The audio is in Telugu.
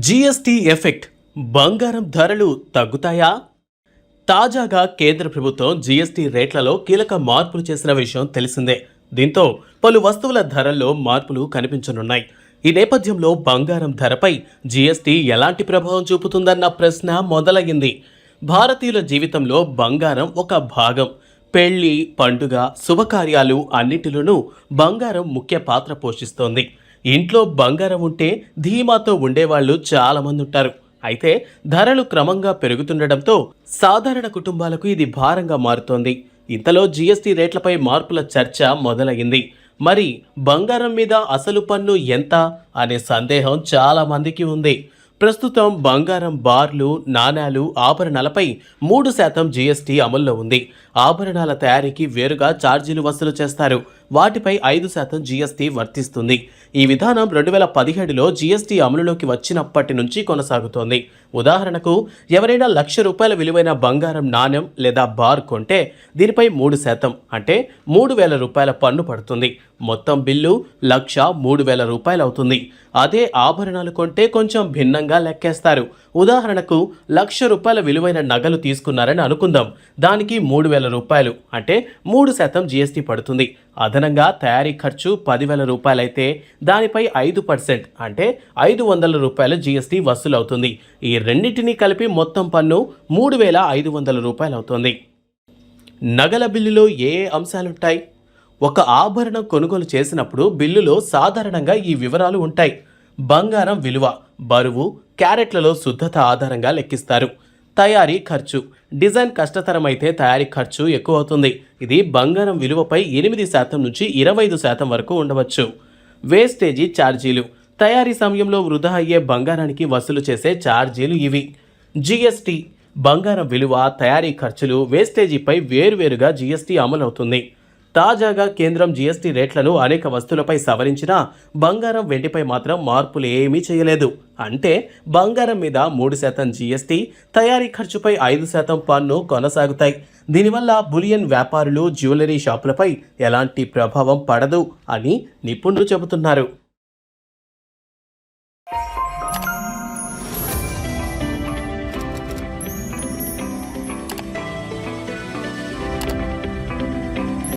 జీఎస్టీ ఎఫెక్ట్ బంగారం ధరలు తగ్గుతాయా? తాజాగా కేంద్ర ప్రభుత్వం జీఎస్టీ రేట్లలో కీలక మార్పులు చేసిన విషయం తెలిసిందే. దీంతో పలు వస్తువుల ధరల్లో మార్పులు కనిపించనున్నాయి. ఈ నేపథ్యంలో బంగారం ధరపై జీఎస్టీ ఎలాంటి ప్రభావం చూపుతుందన్న ప్రశ్న మొదలయ్యింది. భారతీయుల జీవితంలో బంగారం ఒక భాగం. పెళ్ళి పండుగ శుభకార్యాలు అన్నిటిలోనూ బంగారం ముఖ్య పాత్ర పోషిస్తోంది. ఇంట్లో బంగారం ఉంటే ధీమాతో ఉండేవాళ్ళు చాలామంది ఉంటారు అయితే ధరలు క్రమంగా పెరుగుతుండటంతో సాధారణ కుటుంబాలకు ఇది భారంగా మారుతోంది. ఇంతలో జీఎస్టీ రేట్లపై మార్పుల చర్చ మొదలైంది మరి బంగారం మీద అసలు పన్ను ఎంత? అనే సందేహం చాలా మందికి ఉంది. ప్రస్తుతం బంగారం బార్లు నాణేలు ఆభరణాలపై మూడు శాతం జీఎస్టీ అమల్లో ఉంది. ఆభరణాల తయారీకి వేరుగా ఛార్జీలు వసూలు చేస్తారు. వాటిపై ఐదు శాతం జీఎస్టీ వర్తిస్తుంది. ఈ విధానం రెండు వేల పదిహేడులో జీఎస్టీ అమలులోకి వచ్చినప్పటి నుంచి కొనసాగుతోంది. ఉదాహరణకు ఎవరైనా లక్ష రూపాయల విలువైన బంగారం నాణ్యం లేదా బార్ కొంటే దీనిపై మూడు శాతం అంటే మూడు వేల రూపాయల పన్ను పడుతుంది. మొత్తం బిల్లు లక్ష మూడు వేల రూపాయలు అవుతుంది అదే ఆభరణాలు కొంటే కొంచెం భిన్నంగా లెక్కేస్తారు. ఉదాహరణకు లక్ష రూపాయల విలువైన నగలు తీసుకున్నారని అనుకుందాం. దానికి మూడు వేల రూపాయలు. అంటే మూడు శాతం జీఎస్టీ పడుతుంది. అదనంగా తయారీ ఖర్చు పదివేల రూపాయలైతే దానిపై ఐదు పర్సెంట్ అంటే ఐదు వందల రూపాయల జీఎస్టీ వసూలు అవుతుంది ఈ రెండింటినీ కలిపి మొత్తం పన్ను మూడు వేల ఐదు వందల రూపాయలు అవుతుంది నగల బిల్లులో ఏ ఏ అంశాలుంటాయి? ఒక ఆభరణం కొనుగోలు చేసినప్పుడు బిల్లులో సాధారణంగా ఈ వివరాలు ఉంటాయి. బంగారం విలువ బరువు క్యారెట్లలో శుద్ధత ఆధారంగా లెక్కిస్తారు. తయారీ ఖర్చు. డిజైన్ కష్టతరమైతే తయారీ ఖర్చు ఎక్కువ అవుతుంది ఇది బంగారం విలువపై ఎనిమిది శాతం నుంచి ఇరవై ఐదు శాతం వరకు ఉండవచ్చు. వేస్టేజీ ఛార్జీలు. తయారీ సమయంలో వృధా అయ్యే బంగారానికి వసూలు చేసే ఛార్జీలు ఇవి. జిఎస్టీ. బంగారం విలువ తయారీ ఖర్చులు వేస్టేజీపై వేరువేరుగా జిఎస్టీ అమలవుతుంది. తాజాగా కేంద్రం జీఎస్టీ రేట్లను అనేక వస్తువులపై సవరించినా బంగారం వెండిపై మాత్రం మార్పులు ఏమీ చేయలేదు. అంటే బంగారం మీద మూడు శాతం జీఎస్టీ తయారీ ఖర్చుపై ఐదు శాతం పన్ను కొనసాగుతాయి. దీనివల్ల బులియన్ వ్యాపారులు జ్యువెలరీ షాపులపై ఎలాంటి ప్రభావం పడదు అని నిపుణులు చెబుతున్నారు.